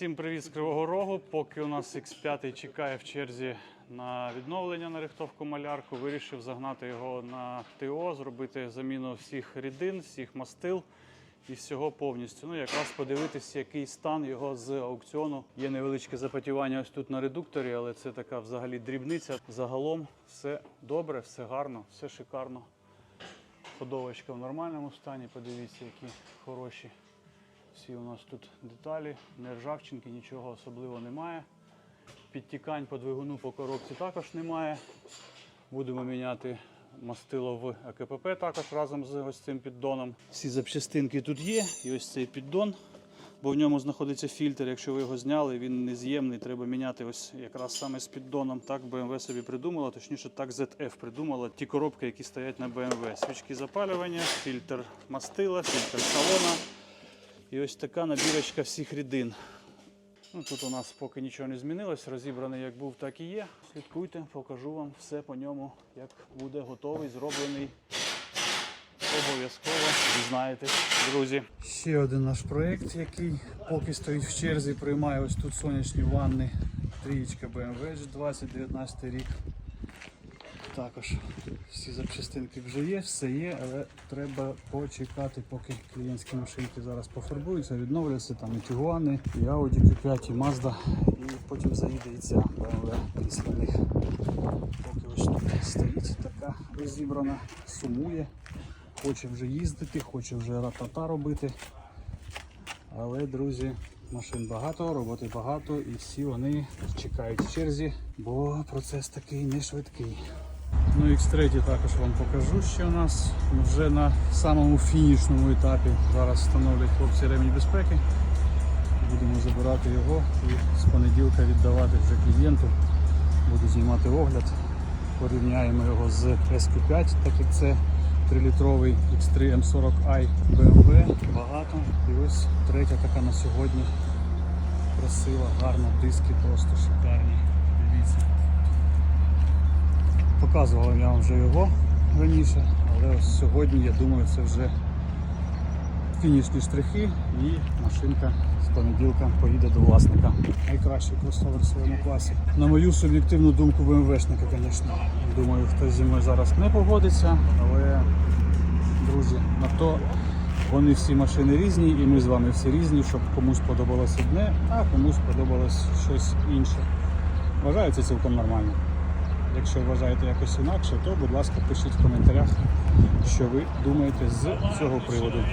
Всім привіт з Кривого Рогу. Поки у нас X5 чекає в черзі на відновлення на рихтовку малярку, вирішив загнати його на ТО, зробити заміну всіх рідин, всіх мастил і всього повністю. Ну, якраз подивитися, який стан його з аукціону. Є невеличке запотівання ось тут на редукторі, але це така взагалі дрібниця. Загалом все добре, все гарно, все шикарно. Ходовочка в нормальному стані, подивіться, які хороші. Всі у нас тут деталі, не ржавчинки, нічого особливого немає. Підтікань по двигуну по коробці також немає. Будемо міняти мастило в АКПП також разом з ось цим піддоном. Всі запчастинки тут є, і ось цей піддон, бо в ньому знаходиться фільтр. Якщо ви його зняли, він нез'ємний, треба міняти ось якраз саме з піддоном. Так BMW собі придумала, точніше так ZF придумала ті коробки, які стоять на BMW. Свічки запалювання, фільтр мастила, фільтр салона. І ось така набірочка всіх рідин. Ну, тут у нас поки нічого не змінилось, розібраний як був, так і є. Слідкуйте, покажу вам все по ньому, як буде готовий, зроблений. Обов'язково дізнаєтесь, друзі. Ще один наш проєкт, який поки стоїть в черзі, приймає ось тут сонячні ванни. Трієчка BMW 2019 рік. Також всі запчастинки вже є, все є, але треба почекати, поки клієнтські машинки зараз пофарбуються, відновляться, там і Тігуани, і Audi Q5, і Mazda, і потім заїде і ця BMW після них. Поки ось тут стоїть така розібрана, сумує, хоче вже їздити, хоче вже ратата робити. Але, друзі, машин багато, роботи багато і всі вони чекають в черзі, бо процес такий не швидкий. Ну, X3 також вам покажу, що у нас вже на самому фінішному етапі зараз встановлять хлопці ремінь безпеки. Будемо забирати його і з понеділка віддавати вже клієнту. Буду знімати огляд. Порівняємо його з SQ5, так як це 3-літровий X3 M40i BMW. Багато. І ось третя така на сьогодні. Красива, гарна, диски просто шикарні. Дивіться. Показував я вам вже його раніше, але ось сьогодні, я думаю, це вже фінішні штрихи і машинка з понеділка поїде до власника. Найкращий кросовер в своєму класі. На мою суб'єктивну думку БМВшника, звісно. Думаю, хтось зі мною зараз не погодиться, але, друзі, на то вони всі машини різні, і ми з вами всі різні, щоб комусь подобалось одне, а комусь подобалось щось інше. Вважаю це цілком нормально. Якщо вважаєте якось інакше, то будь ласка пишіть в коментарях, що ви думаєте з цього приводу.